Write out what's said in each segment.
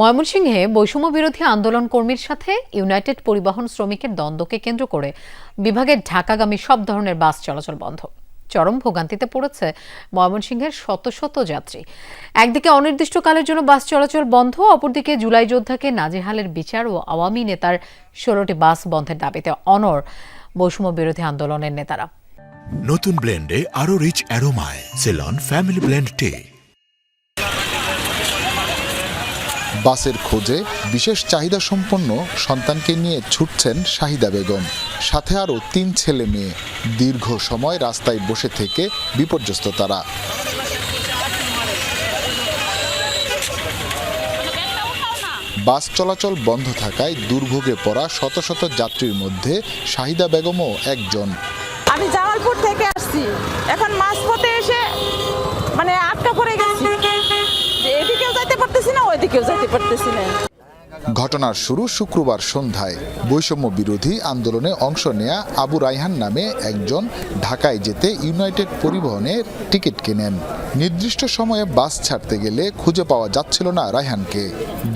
ময়মনসিংহে বৈষম্য বিরোধী আন্দোলন কর্মীর সাথে ইউনাইটেড পরিবহন শ্রমিকের দ্বন্দ্বকে কেন্দ্র করে বিভাগের ঢাকাগামী সব ধরনের বাস চলাচল বন্ধ। চরম ভোগান্তিতে পড়েছে ময়মনসিংহের শত শত যাত্রী। একদিকে অনির্দিষ্টকালের জন্য বাস চলাচল বন্ধ, অপরদিকে জুলাই যোদ্ধাকে নাজেহালের বিচার ও আওয়ামী নেতার ষোলোটি বাস বন্ধের দাবিতে অনর বৈষম্য বিরোধী আন্দোলনের নেতারা। নতুন ব্লেন্ডে আরও রিচ অ্যারোমায়, সেলন, ফ্যামিলি ব্লেন্ড টে। বাসের খোঁজে বিশেষ চাহিদা সম্পন্ন সন্তানকে নিয়ে ছুটছেন শাহিদা বেগম। সাথে আরও তিন ছেলে মেয়ে। দীর্ঘ সময় রাস্তায় বসে থেকে বিপর্যস্ত তারা। বাস চলাচল বন্ধ থাকায় দুর্ভোগে পড়া শত শত যাত্রীর মধ্যে শাহিদা বেগমও একজন। আমি জামালপুর থেকে আসছি। এখন মাঝপথে এসে মানে আটকা পড়ে গেছি যে এদিকেও যাইতে যাইতে পারতেছি না। ঘটনার শুরু শুক্রবার সন্ধ্যায়। বৈষম্য বিরোধী আন্দোলনে অংশ নেয়া আবু রাইহান নামে একজন ঢাকায় যেতে ইউনাইটেড পরিবহনের টিকিট কেনেন। নির্দিষ্ট সময়ে বাস ছাড়তে গেলে খুঁজে পাওয়া যাচ্ছিল না রায়হানকে।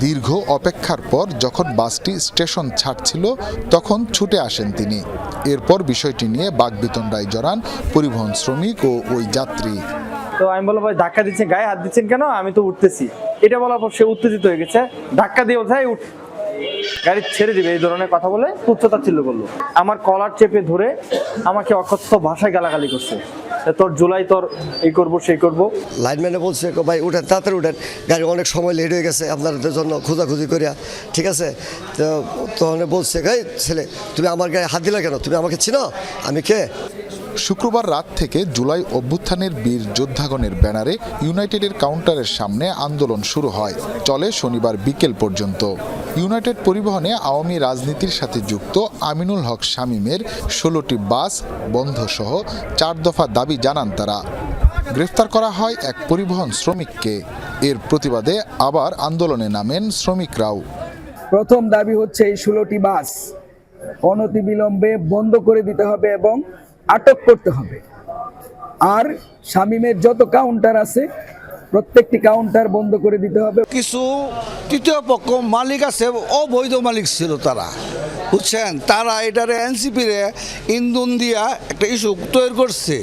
দীর্ঘ অপেক্ষার পর যখন বাসটি স্টেশন ছাড়ছিল তখন ছুটে আসেন তিনি। এরপর বিষয়টি নিয়ে বাগবিতণ্ডায় জড়ান পরিবহন শ্রমিক ও ওই যাত্রী। তো আমি বললাম ভাই ধাক্কা দিচ্ছেন গায়ে হাত দিচ্ছেন কেন? আমি তো উঠতেছি। এটা বলার পর সে উত্তেজিত হয়ে গেছে। ধাক্কা দিয়ে ওঠাই উঠ গাড়ি ছেড়ে দিবে, এই ধরনের কথা বলে তুচ্ছতা ছিল করল। আমার কলার চেপে ধরে আমাকে অকথ্য ভাষায় গালাগালি করছে। তোর জুলাই, তোর এই করব সেই করব। লাইনম্যানে বলছে, "কো ভাই, উঠেন, তাড়াতাড়ি উঠেন। গাড়ি অনেক সময় লেট হয়ে গেছে আপনাদের জন্য খোঁজাখুঁজি করিয়া। ঠিক আছে? তো তখন বলছে গাই ছেলে, তুমি আমার গায়ে হাত দিলে কেন? তুমি আমাকে চিনো? আমি কে? শুক্রবার রাত থেকে জুলাই অভ্যুত্থানের বীর যোদ্ধাগণের ব্যানারে ইউনাইটেডের কাউন্টারের সামনে আন্দোলন শুরু হয়। চলে শনিবার বিকেল পর্যন্ত। ইউনাইটেড পরিবহনে আওয়ামী রাজনীতির সাথে যুক্ত আমিনুল হক শামীমের ষোলোটি বাস বন্ধ সহ চার দফা দাবি জানান তারা। গ্রেফতার করা হয় এক পরিবহন শ্রমিককে। এর প্রতিবাদে আবার আন্দোলনে নামেন শ্রমিকরাও। প্রথম দাবি হচ্ছে এই ষোলোটি বাস অনতিবিলম্বে বন্ধ করে দিতে হবে এবং আটক করতে হবে। আর শামীমের যত কাউন্টার আছে প্রত্যেকটি কাউন্টার বন্ধ করে দিতে হবে। কিছু তৃতীয় পক্ষ মালিক আছে অবৈধ মালিক ছিল তারা। বুঝছেন? তারা এটারে এনসিপিরে ইন্ধন দিয়া একটা ইস্যু তৈরি করছে।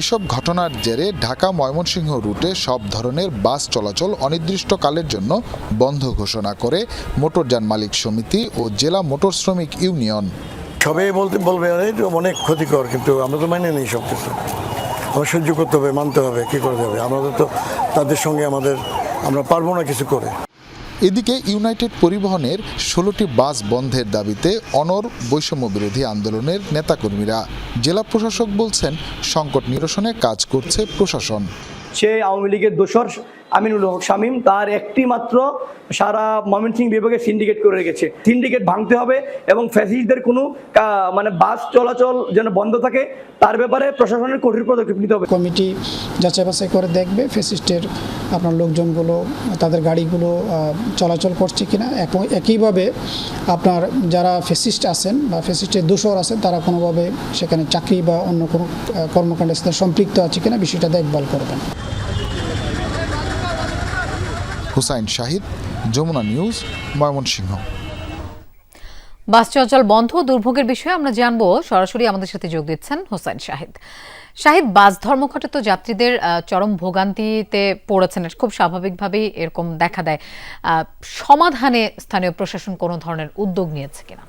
এসব ঘটনার জেরে ঢাকা ময়মনসিংহ রুটে সব ধরনের বাস চলাচল অনির্দিষ্টকালের জন্য বন্ধ ঘোষণা করে মোটরযান মালিক সমিতি ও জেলা মোটর শ্রমিক ইউনিয়ন। সবাই বলতে বলবে "আরে, এটা অনেক ক্ষতিকর কিন্তু আমরা তো মাইনে নেই সব কিছু আমরা সহ্য করতে হবে মানতে হবে কী করে যাবে? আমাদের তো তাদের সঙ্গে আমাদের আমরা পারব না কিছু করে। এদিকে ইউনাইটেড পরিবহনের ষোলোটি বাস বন্ধের দাবিতে অনর বৈষম্য বিরোধী আন্দোলনের নেতাকর্মীরা জেলা প্রশাসক বলছেন সংকট নিরসনে কাজ করছে প্রশাসন। সে আওয়ামী লীগের দোসর আমিনুল হক শামীম তার একটি মাত্র সারা ময়মনসিংহ বিভাগে সিন্ডিকেট করে রেখেছে। সিন্ডিকেট ভাঙতে হবে এবং ফ্যাসিস্টদের কোনো মানে বাস চলাচল যেন বন্ধ থাকে, তার ব্যাপারে প্রশাসনের কঠিন পদক্ষেপ নিতে হবে। কমিটি যাচাই বাছাই করে দেখবে ফেসিস্টের আপনার লোকজনগুলো, তাদের গাড়িগুলো চলাচল করছে কিনা। এক- একইভাবে আপনার যারা ফেসিস্ট আছেন বা ফেসিস্টের দোষর আছেন, তারা কোনোভাবে সেখানে চাকরি বা অন্য কোনো কর্মকাণ্ডের সাথে সম্পৃক্ত আছে কিনা, বিষয়টা দেখভাল করবেন। হুসাইন শাহিদ, যমুনা নিউজ, ময়মনসিংহ। বাস চলাচল বন্ধ, দুর্ভোগের বিষয়ে আমরা জানব। সরাসরি আমাদের সাথে যোগ দিচ্ছেন হোসেন শাহিদ। শাহিদ, বাস ধর্মঘটে তো যাত্রীদের চরম ভোগান্তিতে পড়েছেন। খুব স্বাভাবিকভাবেই এরকম দেখা দেয়। সমাধানে স্থানীয় প্রশাসন কোনো ধরনের উদ্যোগ নিয়েছে কিনা?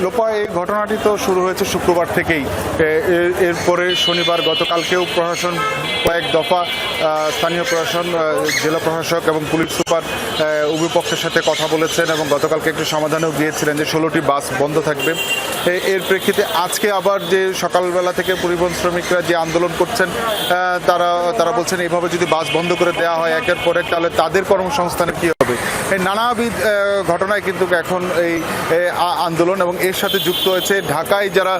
লোপা, এই ঘটনাটি তো শুরু হয়েছে শুক্রবার থেকেই। এর- এরপরে শনিবার গতকালকেও প্রশাসন কয়েক দফা স্থানীয় প্রশাসন জেলা প্রশাসক এবং পুলিশ সুপার উভয় পক্ষের সাথে কথা বলেছেন এবং গতকালকে একটি সমাধানেও গিয়েছিলেন যে ষোলোটি বাস বন্ধ থাকবে। এর প্রেক্ষিতে আজকে আবার যে সকালবেলা থেকে পরিবহন শ্রমিকরা যে আন্দোলন করছেন তারা তারা বলছেন, এইভাবে যদি বাস বন্ধ করে দেওয়া হয় একের পর এক, তাহলে তাদের কর্মসংস্থানে কি হবে? এই নানাবিধ ঘটনায় কিন্তু এখন এই আন্দোলন এবং এর সাথে যুক্ত হয়েছে ঢাকায় যারা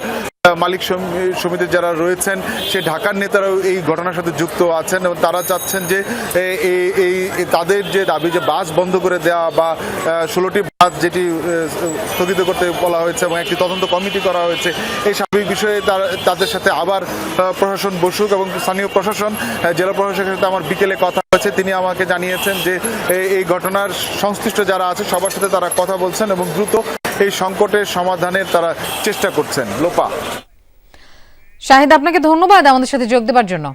মালিক সমি- সমিতির যারা রয়েছেন, সে ঢাকার নেতারাও এই ঘটনার সাথে যুক্ত আছেন এবং তারা চাচ্ছেন যে এই তাদের যে দাবি যে বাস বন্ধ করে দেওয়া বা ষোলোটি বাস যেটি স্থগিত করতে বলা হয়েছে এবং একটি তদন্ত কমিটি করা হয়েছে, এই সার্বিক বিষয়ে তাদের সাথে আবার প্রশাসন বসুক এবং স্থানীয় প্রশাসন জেলা প্রশাসনের সাথে আমার বিকেলে কথা হয়েছে, তিনি আমাকে জানিয়েছেন যে এই ঘটনার সংশ্লিষ্ট যারা আছে সবার সাথে তারা কথা বলছেন এবং দ্রুত এই সংকটের সমাধানের তারা চেষ্টা করছেন। লোপা। শাহিদ, আপনাকে ধন্যবাদ আমাদের সাথে যোগ দেওয়ার জন্য।